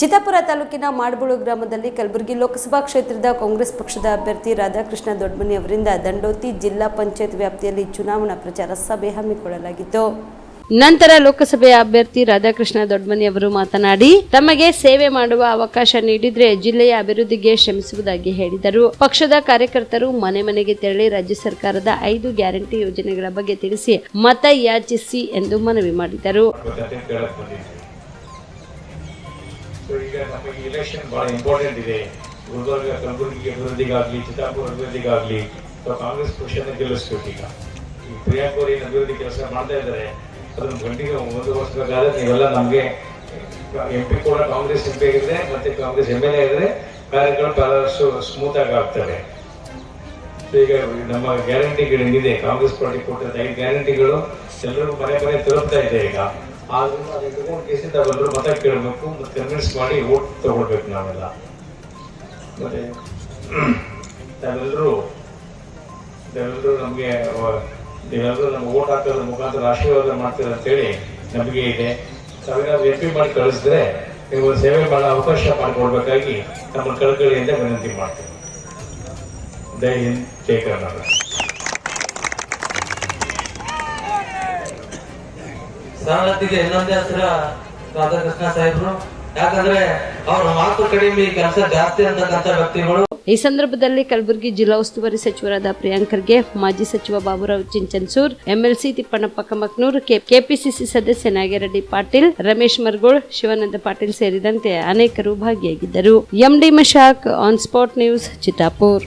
ಚಿತ್ತಾಪುರ ತಾಲೂಕಿನ ಮಾಡಬುಳು ಗ್ರಾಮದಲ್ಲಿ ಕಲಬುರಗಿ ಲೋಕಸಭಾ ಕ್ಷೇತ್ರದ ಕಾಂಗ್ರೆಸ್ ಪಕ್ಷದ ಅಭ್ಯರ್ಥಿ ರಾಧಾಕೃಷ್ಣ ದೊಡ್ಮನಿ ಅವರಿಂದ ದಂಡೋತಿ ಜಿಲ್ಲಾ ಪಂಚಾಯತ್ ವ್ಯಾಪ್ತಿಯಲ್ಲಿ ಚುನಾವಣಾ ಪ್ರಚಾರ ಸಭೆ ಹಮ್ಮಿಕೊಳ್ಳಲಾಗಿತ್ತು. ನಂತರ ಲೋಕಸಭೆಯ ಅಭ್ಯರ್ಥಿ ರಾಧಾಕೃಷ್ಣ ದೊಡ್ಮನಿ ಅವರು ಮಾತನಾಡಿ, ತಮಗೆ ಸೇವೆ ಮಾಡುವ ಅವಕಾಶ ನೀಡಿದ್ರೆ ಜಿಲ್ಲೆಯ ಅಭಿವೃದ್ಧಿಗೆ ಶ್ರಮಿಸುವುದಾಗಿ ಹೇಳಿದರು. ಪಕ್ಷದ ಕಾರ್ಯಕರ್ತರು ಮನೆ ಮನೆಗೆ ತೆರಳಿ ರಾಜ್ಯ ಸರ್ಕಾರದ ಐದು ಗ್ಯಾರಂಟಿ ಯೋಜನೆಗಳ ಬಗ್ಗೆ ತಿಳಿಸಿ ಮತ ಯಾಚಿಸಿ ಎಂದು ಮನವಿ ಮಾಡಿದರು. ಸೊ ಈಗ ನಮಗೆ ಇಲೆಕ್ಷನ್ ಬಹಳ ಇಂಪಾರ್ಟೆಂಟ್ ಇದೆ. ಗುಲ್ಬರ್ಗ ಕಲಬುರಗಿ ಅಭಿವೃದ್ಧಿಗಾಗಲಿ, ಚಿತ್ತಾಪುರ ಅಭಿವೃದ್ಧಿಗಾಗಲಿ, ಅಥವಾ ಕಾಂಗ್ರೆಸ್ ಪಕ್ಷನ ಗೆಲ್ಲಿಸ್ಬೇಕು ಈಗ ಈ ಪ್ರಿಯಾಂಕ್ ಅವರು ಏನು ಅಭಿವೃದ್ಧಿ ಕೆಲಸ ಮಾಡ್ತಾ ಇದ್ದಾರೆ, ಅದನ್ನು ಗಂಟಿಗೆ ಮುಂದುವರಿಸಬೇಕಾದ್ರೆ ನೀವೆಲ್ಲ ನಮಗೆ ಎಂ ಪಿ ಕೂಡ ಕಾಂಗ್ರೆಸ್ ಎಂ ಪಿ ಆಗಿದ್ರೆ ಮತ್ತೆ ಕಾಂಗ್ರೆಸ್ ಎಂ ಎಲ್ ಎ ಆಗಿದ್ರೆ ಕಾರ್ಯಗಳು ಸ್ಮೂತ್ ಆಗಿ ಆಗ್ತವೆ ಈಗ ನಮ್ಮ ಗ್ಯಾರಂಟಿಗಳು ಇದೆ. ಕಾಂಗ್ರೆಸ್ ಪಾರ್ಟಿ ಕೊಟ್ಟಿದ್ದ ಗ್ಯಾರಂಟಿಗಳು ಎಲ್ಲರೂ ಮನೆ ಮನೆ ತಲುಪ್ತಾ ಇದೆ ಈಗ. ಆದ್ರೂ ಅದಕ್ಕೆ ತಗೊಂಡು ಕೇಸಿ ತಾವೆಲ್ಲರೂ ಮತ ಕೇಳಬೇಕು, ಮತ್ತೆ ಕನ್ವಿನ್ಸ್ ಮಾಡಿ ಓಟ್ ತಗೊಳ್ಬೇಕು ನಾವೆಲ್ಲ. ಮತ್ತೆ ತಾವೆಲ್ಲರೂ ತಾವೆಲ್ಲರೂ ನಮಗೆ ನೀವೆಲ್ಲರೂ ನಮ್ಗೆ ಓಟ್ ಹಾಕೋದ್ರ ಮುಖಾಂತರ ಆಶೀರ್ವಾದ ಮಾಡ್ತೀರ ಅಂತೇಳಿ ನಮಗೆ ಇದೆ. ತಾವೇನಾದ್ರು ಎಂ ಪಿ ಮಾಡಿ ಕಳಿಸಿದ್ರೆ ನೀವು ಸೇವೆ ಮಾಡೋ ಅವಕಾಶ ಮಾಡಿಕೊಡ್ಬೇಕಾಗಿ ನಮ್ಮ ಕಳಕಳಿಯಿಂದ ವಿನಂತಿ ಮಾಡ್ತೀವಿ. ಜೈ ಹಿಂದ್ ಕರ್ನಾಟಕ. ಸರಳತೆಗೆ ಇನ್ನೊಂದೇ ಹೆಸರ ರಾಧಾಕೃಷ್ಣ ಸಾಹೇಬ್ರು. ಯಾಕಂದ್ರೆ ಅವ್ರ ಮಾತು ಕಡಿಮೆ, ಕೆಲಸ ಜಾಸ್ತಿ ಅಂತಕ್ಕಂಥ ವ್ಯಕ್ತಿಗಳು. ಈ ಸಂದರ್ಭದಲ್ಲಿ ಕಲಬುರಗಿ ಜಿಲ್ಲಾ ಉಸ್ತುವಾರಿ ಸಚಿವರಾದ ಪ್ರಿಯಾಂಕರ್ಗೆ ಮಾಜಿ ಸಚಿವ ಬಾಬುರಾವ್ ಚಿಂಚನ್ಸೂರ್, ಎಂಎಲ್ಸಿ ತಿಪ್ಪಣ್ಣಪ್ಪ ಕಮಕ್ನೂರ್ ಕೆಪಿಸಿಸಿ ಸದಸ್ಯ ನಾಗೇರೆಡ್ಡಿ ಪಾಟೀಲ್, ರಮೇಶ್ ಮರ್ಗೋಳ್, ಶಿವಾನಂದ ಪಾಟೀಲ್ ಸೇರಿದಂತೆ ಅನೇಕರು ಭಾಗಿಯಾಗಿದ್ದರು. MD Mashak, on spot news, Chittapur.